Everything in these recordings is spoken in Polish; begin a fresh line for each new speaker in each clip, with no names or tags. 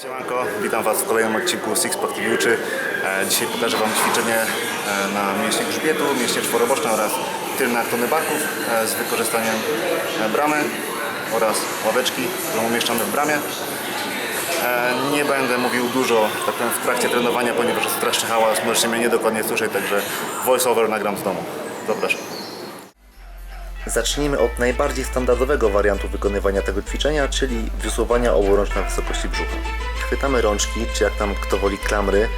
Siemanko, witam Was w kolejnym odcinku Sixpack TV Uczy. E, Dzisiaj pokażę Wam ćwiczenie e, na mięśnie grzbietu, mięśnie czworoboczne oraz tylne aktony barków e, z wykorzystaniem bramy oraz ławeczki, którą umieszczamy w bramie. Nie będę mówił dużo tak powiem, w trakcie trenowania, ponieważ jest straszny hałas, możecie mnie niedokładnie słyszeć, także voice over nagram z domu. Zapraszam.
Zacznijmy od najbardziej standardowego wariantu wykonywania tego ćwiczenia, czyli wiosłowania oburącz na wysokości brzucha. Chwytamy rączki, czy jak tam kto woli klamry,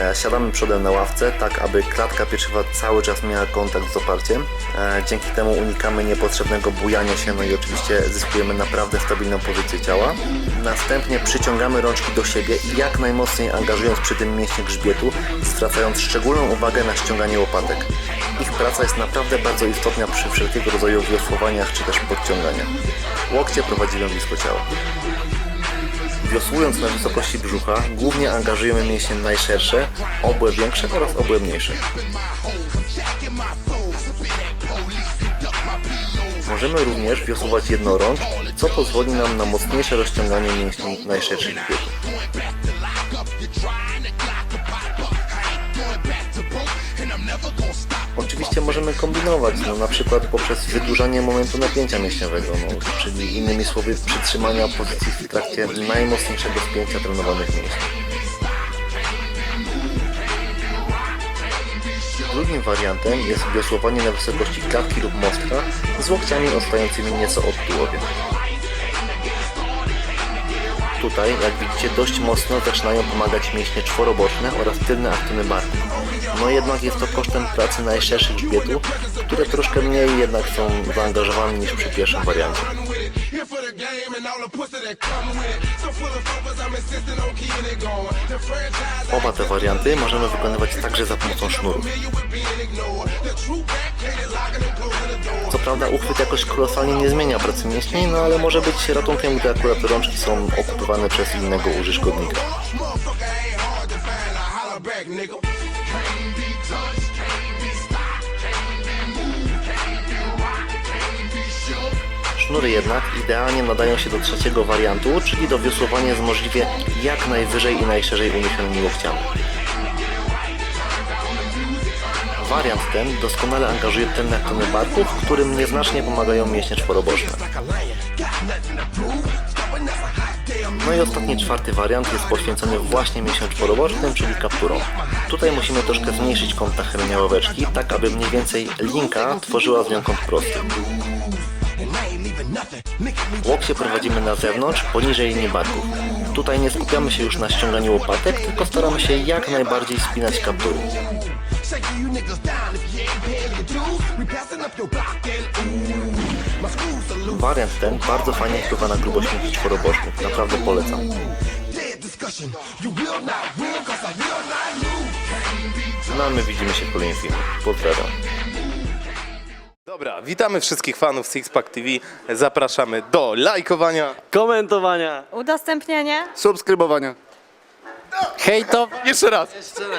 e, siadamy przodem na ławce, tak aby klatka piersiowa cały czas miała kontakt z oparciem. E, dzięki temu unikamy niepotrzebnego bujania się, no i oczywiście zyskujemy naprawdę stabilną pozycję ciała. Następnie przyciągamy rączki do siebie i jak najmocniej angażując przy tym mięśnie grzbietu, zwracając szczególną uwagę na ściąganie łopatek. Ich praca jest naprawdę bardzo istotna przy wszelkiego rodzaju wiosłowaniach czy też podciąganiach. Łokcie prowadzimy blisko ciała. Wiosłując na wysokości brzucha, głównie angażujemy mięśnie najszersze, obłe większe oraz obłe mniejsze. Możemy również wiosłować jednorącz, co pozwoli nam na mocniejsze rozciąganie mięśni najszerszych grzbietu. Możemy kombinować, no, na przykład poprzez wydłużanie momentu napięcia mięśniowego, no, czyli innymi słowy przytrzymania pozycji w trakcie najmocniejszego spięcia trenowanych mięśni. Drugim wariantem jest wiosłowanie na wysokości klatki lub mostka z łokciami odstającymi nieco od tułowia. Tutaj, jak widzicie, dość mocno zaczynają pomagać mięśnie czworoboczne oraz tylne aktony barku. No jednak jest to kosztem pracy najszerszych grzbietu, które troszkę mniej jednak są zaangażowane niż przy pierwszym wariancie. Oba te warianty możemy wykonywać także za pomocą sznurów. Co prawda uchwyt jakoś kolosalnie nie zmienia pracy mięśni, no ale może być ratunkiem, gdy akurat rączki są okupywane przez innego uży szkodnika.
Motherfucker ain't hard to find. I holler back, nigga. Can't be touched, can't be stopped, can't be moved, can't be rocked, can't be shook.
Sznury jednak idealnie nadają się do trzeciego wariantu, czyli do wiosłowania z możliwie jak najwyżej i najszerzej uniesionymi łokciami. Wariant ten doskonale angażuje tylne aktony barków, którym nieznacznie pomagają mięśnie czworoboczne. No i ostatni, czwarty wariant jest poświęcony właśnie mięśniom czworobocznym, czyli kapturą. Tutaj musimy troszkę zmniejszyć kąt nachylenia ławeczki, tak aby mniej więcej linka tworzyła z nią kąt prosty. Łokcie prowadzimy na zewnątrz, poniżej linii. Tutaj nie skupiamy się już na ściąganiu łopatek, tylko staramy się jak najbardziej spinać kaptury. Wariant ten bardzo fajnie wpływa na grubość mięśni czworobocznych, naprawdę polecam.
I.
No a my widzimy się w kolejnym filmie. Pozdrawiam.
Dobra, witamy wszystkich fanów Sixpack TV. Zapraszamy do lajkowania.
komentowania,
Udostępnienie.
Subskrybowania. raz.
Jeszcze raz.